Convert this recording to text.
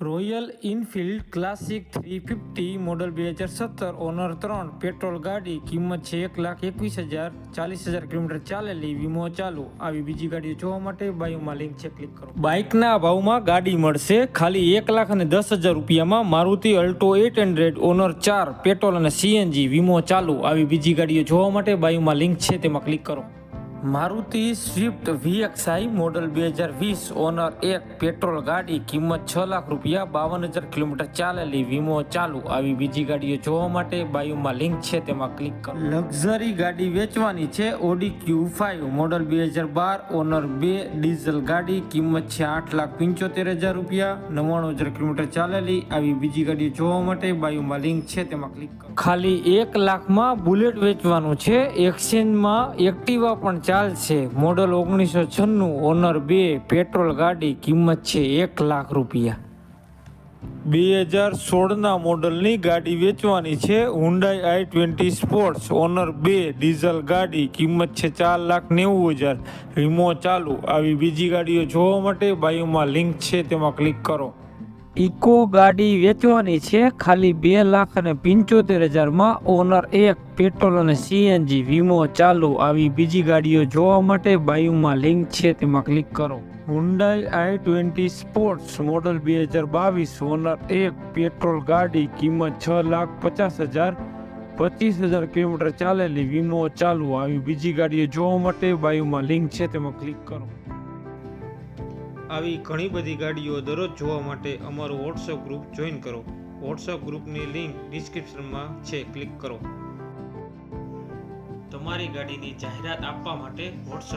Royal Enfield Classic three fifty model બે હજાર સત્તર ઓનર ત્રણ પેટ્રોલ ગાડી કિંમત છે એક લાખ એકવીસ હજાર ચાલીસ હજાર કિલોમીટર ચાલેલી વીમો ચાલુ. આવી બીજી ગાડીઓ જોવા માટે બાયોમાં લિંક છે ક્લિક કરો. બાઇકના ભાવમાં ગાડી મળશે ખાલી એક લાખ અને દસ હજાર રૂપિયામાં. Maruti Alto eight hundred owner ચાર પેટ્રોલ અને સીએનજી વીમો ચાલુ. આવી બીજી ગાડીઓ જોવા માટે બાયોમાં લિંક છે, તેમાં ક્લિક કરો. મારુતિ સ્વિફ્ટ વીએક્સઆઈ મોડલ બે હજાર વીસ ઓનર એક પેટ્રોલ ગાડી, કિંમત છ લાખ રૂપિયા, બાવન હજાર કિલોમીટર ચાલેલી વીમો ચાલુ. આવી બીજી ગાડીઓ જોવા માટે બાયુમાં લિંક છે, તેમાં ક્લિક કરો. લક્ઝરી ગાડી વેચવાની છે, ઓડી ક્યુ ફાઇવ મોડલ બે હજાર બાર, ઓનર બે ડીઝલ ગાડી, કિંમત છે આઠ લાખ પંચોતેર હજાર રૂપિયા, નવ્વાણું હજાર કિલોમીટર ચાલેલી. આવી બીજી ગાડીઓ જોવા માટે બાયુમાં લિંક છે, તેમાં ક્લિક કરો. ખાલી એક લાખમાં બુલેટ વેચવાનું છે, એક્સચેન્જમાં એક્ટિવા પણ ચાલશે. મોડલ ઓગણીસો છન્નું ઓનર બે, પેટ્રોલ ગાડી કિંમત છે એક લાખ રૂપિયા. બે હજાર સોળના મોડલની ગાડી વેચવાની છે. Hyundai i twenty sports owner બે, ડીઝલ ગાડી કિંમત છે ચાર લાખ નેવું હજાર. વીમો ચાલુ. આવી બીજી ગાડીઓ જોવા માટે બાયુમાં લિંક છે, તેમાં ક્લિક કરો. ઇકો ગાડી વેચવાની છે. ખાલી બે લાખ અને પંચોતેર હજારમાં ઓનર એક, પેટ્રોલ અને સીએનજી વીમો ચાલુ. આવી બીજી ગાડીઓ જોવા માટે બાયુમાં લિંક છે, તેમાં ક્લિક કરો. Hyundai i twenty sports model બે હજાર બાવીસ, ઓનર એક, પેટ્રોલ ગાડી, કિંમત છ લાખ પચાસ હજાર પચીસ હજાર કિલોમીટર ચાલેલી વીમો ચાલુ. આવી બીજી ગાડીઓ જોવા માટે બાયુમાં લિંક છે, તેમાં ક્લિક કરો. આવી ઘણી બધી ગાડીઓ દરરોજ જોવા માટે અમારું વોટ્સઅપ ગ્રુપ જોઈન કરો. વોટ્સઅપ ગ્રુપની લિંક ડિસ્ક્રિપ્શનમાં છે. ક્લિક કરો. તમારી ગાડીની જાહેરાત આપવા માટે વોટ્સઅપ